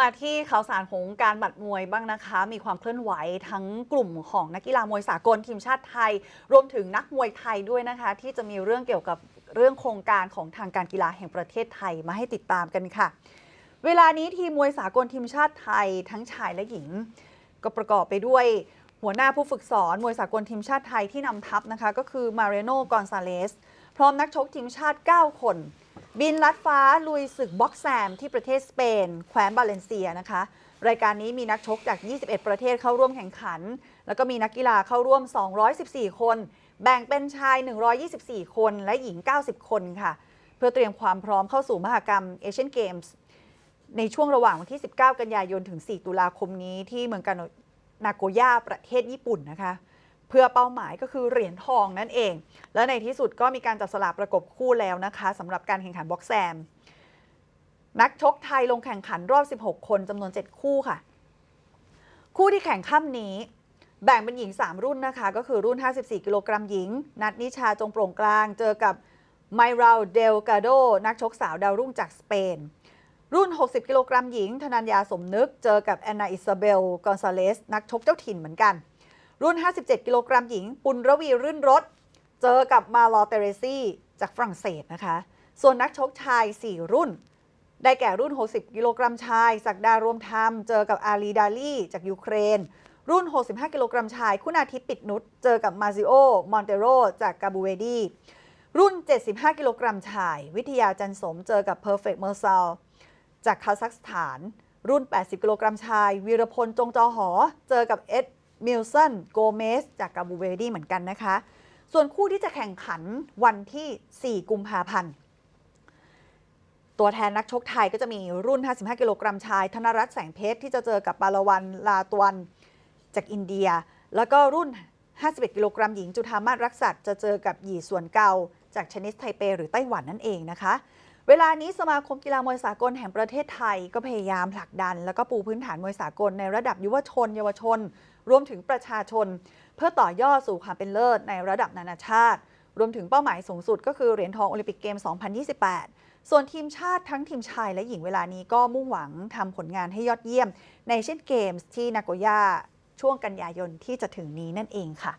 มาที่ข่าวสารของการบัดมวยบ้างนะคะ มีความเคลื่อนไหวทั้งกลุ่มของนักกีฬามวยสากลทีมชาติไทย รวมถึงนักมวยไทยด้วยนะคะ ที่จะมีเรื่องเกี่ยวกับเรื่องโครงการของทางการกีฬาแห่งประเทศไทยมาให้ติดตามกันค่ะ เวลานี้ทีมมวยสากลทีมชาติไทยทั้งชายและหญิง ก็ประกอบไปด้วยหัวหน้าผู้ฝึกสอนมวยสากลทีมชาติไทยที่นำทัพนะคะ ก็คือมาเรโนกอนซาเลสพร้อมนักชกทีมชาติ 9 คน บินลัดฟ้าลุยศึกบ็อกแซมที่ประเทศสเปน แคว้นบาเลนเซียนะคะ รายการนี้มีนักชกจาก 21 ประเทศเข้าร่วมแข่งขัน แล้วก็มีนักกีฬาเข้าร่วม 214 คน แบ่งเป็นชาย 124 คนและหญิง 90 คนค่ะ เพื่อเตรียมความพร้อมเข้าสู่มหกรรมเอเชียนเกมส์ในช่วงระหว่างวันที่ 19 กันยายนถึง 4 ตุลาคมนี้ที่เมืองกาโนนาโกย่าประเทศญี่ปุ่นนะคะ เพื่อเป้าหมายก็คือเหรียญทองนั่นเอง และในที่สุดก็มีการจับสลากประกบคู่แล้วนะคะสำหรับการแข่งขันบ็อกแซม นักชกไทยลงแข่งขันรอบ 16 คนจำนวน 7 คู่ค่ะ คู่ที่แข่งค่ำนี้ แบ่งเป็นหญิง 3 รุ่นนะคะ ก็คือรุ่น 54 กิโลกรัมหญิง นัดนิชาจงโปร่งกลาง เจอกับไมราเดลกาโด นักชกสาวดาวรุ่งจากสเปน รุ่น 60 กิโลกรัมหญิง ธนัญญาสมนึก เจอกับแอนนาอิซาเบล กอนซาเลส นักชกเจ้าถิ่นเหมือนกัน รุ่น 57 กิโลกรัมหญิง ปุณรวีรื่นรถ เจอกับมาลอเตเรซี่จากฝรั่งเศสนะคะ ส่วนนักชกชาย 4 รุ่น ได้แก่รุ่น 60 กิโลกรัมชาย ศักดารวมธรรม เจอกับอาลีดาลีจากยูเครน รุ่น 65 กิโลกรัมชาย คุณาทิพย์ปิดนุชเจอกับมาซิโอ มอนเตโร จากกาบูเวดีรุ่น 75 กิโลกรัมชาย วิทยาจันสมเจอกับเพอร์เฟกต์เมอร์ซาลจากคาซัคสถาน รุ่น 80 กิโลกรัมชาย วีรพลจงจอหอ เจอกับเอ็ด มิลสันโกเมสจากกาบูเวดีเหมือนกันนะคะ ส่วนคู่ที่จะแข่งขันวันที่ 4 กุมภาพันธ์ ตัวแทนนักชกไทยก็จะมีรุ่น 55 กิโลกรัมชาย ธนรัตน์แสงเพชร ที่จะเจอกับปาลวันลาตวนจากอินเดีย แล้วก็รุ่น 51 กิโลกรัมหญิงจุธามาศรักษัตรจะเจอกับหยี่ส่วนเกาจากชนิสไทเปหรือไต้หวันนั่นเองนะคะ เวลานี้สมาคมกีฬามวยสากลแห่งประเทศไทยก็พยายามผลักดัน แล้วก็ปูพื้นฐานมวยสากลในระดับยุวชน เยาวชน รวมถึงประชาชน เพื่อต่อยอดสู่ความเป็นเลิศในระดับนานาชาติ รวมถึงเป้าหมายสูงสุดก็คือเหรียญทองโอลิมปิกเกม 2028 ส่วนทีมชาติทั้งทีมชายและหญิงเวลานี้ก็มุ่งหวังทำผลงานให้ยอดเยี่ยม ในเช่นเกมส์ที่นาโกย่าช่วงกันยายนที่จะถึงนี้นั่นเองค่ะ